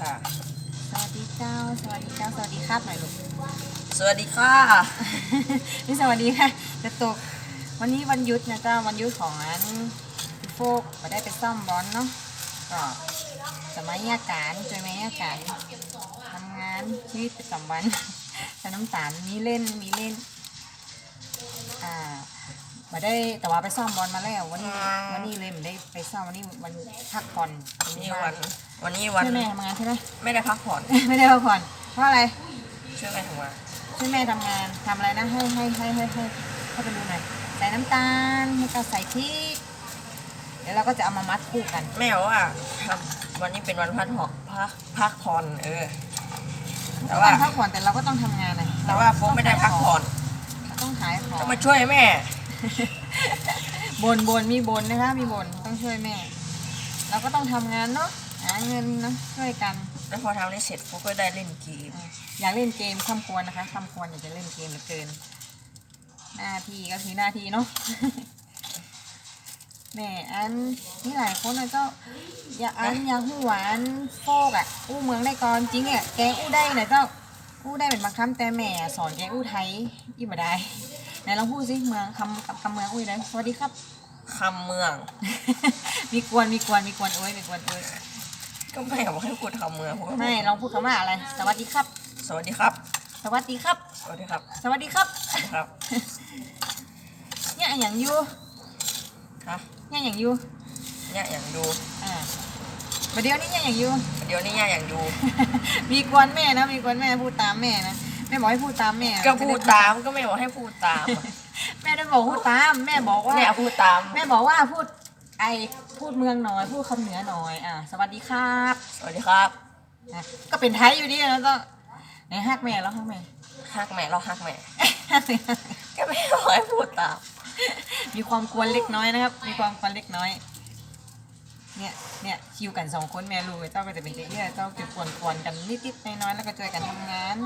ค่ะ สวัสดีเจ้า สวัสดีเจ้า สวัสดีครับหน่อยลูก สวัสดีค่ะ นี่สวัสดีค่ะจะตก วันนี้วันหยุดนะเจ้า วันหยุดของอันพี่โฟกก็ได้ไปซ่อมบอลเนาะ ก็สมัยยาการเจอไหมยาการทำงานชีวิตประจำวันแต่น้ำตาลมีเล่นมีเล่น อ่า มาได้แต่ว่าไปซ่อมบอลมาแล้ววันนี้วันนี้เลยไม่ได้ไปซ่อมวันนี้วันพักผ่อนวันนี้วันวันนี้วันช่วยแม่ทำงานใช่ไหมไม่ได้พักผ่อน ไม่ได้พักผ่อนเพราะอะไรช่วยแม่ทำงานช่วยแม่ทำงานทำอะไรนะให้ให้ให้ให้ให้ให้ไปดูหน่อยใส่น้ำตาลแล้วก็ใส่พริกเดี๋ยวเราก็จะเอามามัดคู่กัน แม่บอกว่าทำวันนี้เป็นวันพักผ่อนพักพักผ่อนเออแต่ว่าพักผ่อนแต่เราก็ต้องทำงานนะแต่ว่าโฟกไม่ได้พักผ่อน ต้องขายของต้องมาช่วยแม่ บนบนมีบนนะคะ มีบนต้องช่วยแม่ เราก็ต้องทำงานเนาะหาเงินเนาะช่วยกัน แล้วพอทำนี้เสร็จโฟกก็ได้เล่นเกมอะอยากเล่นเกมคำควรนะคะคำควรอยากจะเล่นเกมเหลือเกิน หน้าที่ก็คือหน้าที่เนาะ แหม่อันนี่หลายคนนะเจ้าอย่าอันอยากหูหวานโฟกอะ อู้เมืองได้ก่อนจริงอะแกงอู้ได้นะเจ้าอู้ได้เป็นบางคำแต่แหม่สอนแกงอู้ไทยยี่บ่ได้ ไหนลองพูดสิเมืองคำคำคำเมืองอู้ได้สวัสดีครับ คำเมือง มีกวนมีกวนมีกวนเอ้ยมีกวนเอ้ยก็แม่บอกให้พูดคำเมืองผมก็พูดไม่ลองพูดคำว่าอะไร สวัสดีครับ สวัสดีครับ สวัสดีครับ สวัสดีครับ สวัสดีครับสวัสดีครับเนี่ยอย่างอยูฮะเนี่ยอย่างอยูเนี่ยอย่างดูอ่าประเดี๋ยวนี้เนี่ยอย่างอยูเดี๋ยวนี้เนี่ยอย่างดู มีกวนแม่นะมีกวนแม่พูดตามแม่นะ แม่บอกให้พูดตามแม่ก็พูดตามก็แม่บอกให้พูดตามอะแม่ได้บอกพูดตามแม่บอกว่าแม่พูดตาม แม่บอกว่าพูดไอพูดเมืองหน่อยพูดคำเหนือหน่อยอ่าสวัสดีครับ สวัสดีครับนะก็เป็นไทยอยู่ดีนะต้องไหนฮักแม่แล้วฮักแม่ฮักแม่เราฮักแม่ฮักแม่ก็แม่บอกให้พูดตามมีความกวนเล็กน้อยนะครับ มีความกวนเล็กน้อย เนี่ยเนี่ยคิวกันสองคนแม่ลูกเจ้าก็จะเป็นเจ๊เจ้าจะกวนๆกันนิดๆน้อยๆแล้วก็ช่วยกันทำงาน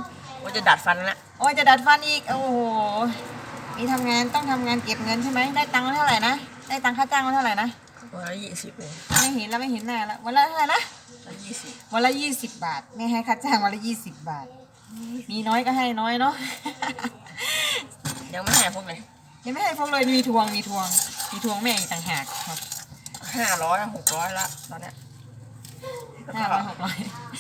ว่าจะดัดฟันละโอ้ยจะดัดฟันอีกโอ้โหมีทำงานต้องทำงานเก็บเงินใช่ไหมได้ตังค์มาเท่าไหร่นะได้ตังค่าจ้างมาเท่าไหร่นะวันละยี่สิบเองไม่เห็นแล้วไม่เห็นหน้าแล้ววันละเท่าไหร่นะวันละยี่สิบวันละยี่สิบบาทแม่ให้ค่าจ้างวันละยี่สิบบาท มีน้อยก็ให้น้อยเนาะยังไม่ให้พวกเลยยังไม่ให้พวกเลยมีทวงมีทวงมีทวงแม่อีกต่างหากครับ ห้าร้อยหกร้อยละตอนเนี้ยแล้วห้าก็ร้อยหกร้อย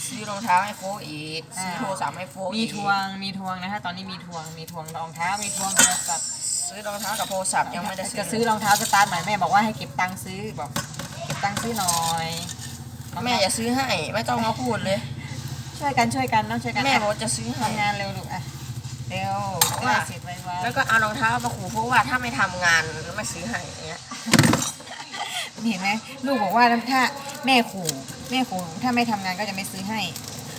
ซื้อรองเท้าให้โฟกอีกอ่าซื้อโทรศัพท์ให้โฟกมีอีกทวงมีทวงนะคะตอนนี้มีทวงมีทวงรองเท้ามีทวงโทรศัพท์ซื้อรองเท้ากับโทรศัพท์ยังไม่ได้ซื้จะซื้อรองเท้าสตาร์ทใหม่แม่บอกว่าให้เก็บตังค์ซื้อบอกเก็บตังค์ซื้อหน่อยแม่อย่าซื้อให้ไม่ต้องมาพูดเลย ช่วยกันช่วยกันเนาะช่วยกันแม่บอกจะซื้อให้ ทำงานเร็วลูกอะเร็วจะได้เสร็จไวแล้วก็เอารองเท้ามาขู่โฟกว่าถ้าไม่ทำงานไม่ซื้อให้อย่างเงี้ยๆ เห็นไหมลูกบอกว่าถ้าแม่ขู่แม่ขู่ถ้าไม่ทำงานก็จะไม่ซื้อให้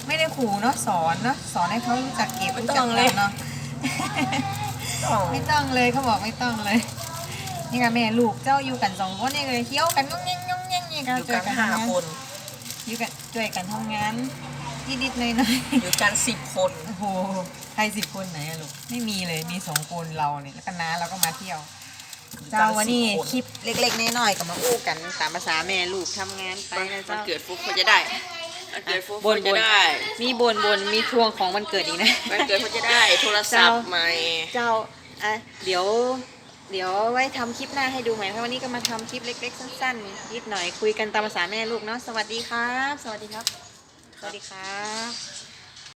ไม่ได้ขู่เนาะสอนเนาะสอนให้เขารู้จักเก็บรู้จักทำเนาะต้องไม่ต้องเลยเขาบอกไม่ต้องเลย นี่ค่ะแม่ลูกเจ้าอยู่กันสองคนนี่เลยเคี้ยวกันงงแงงงงแงงนี่ก็อยู่ช่วกัยนกันห้าทำงานคนอยู่กันช่วยกันทำงานนิดๆหน่อยอยู่กันสิบคนๆโอ้โหใครสิบคนไหนอะลูกไม่มีเลยมีสองคนเราเนี่ยแล้วก็น้าเราก็มาเที่ยว เจ้าวันนี้คลิปเล็กๆน้อยๆก็มาอู้กันตามภาษาแม่ลูกทำงานไปนะมันเจ้าเกิดฟุกเขาจะได้มันเกิดฟุกบเขานจะบนได้มีบนบนมีทวงของวันเกิดอีกนะมันเกิดเขาจะได้โทรศัพท์ใหม่ เจ้าอะเดี๋ยว เดี๋ยวไว้ทำคลิปหน้าให้ดูใหม่ค่ะวันนี้ก็มาทำคลิปเล็ก ๆ สั้นๆนิดหน่อยคุยกันตามภาษาแม่ลูกเนาะสวัสดีครับ สวัสดีครับ สวัสดีครับ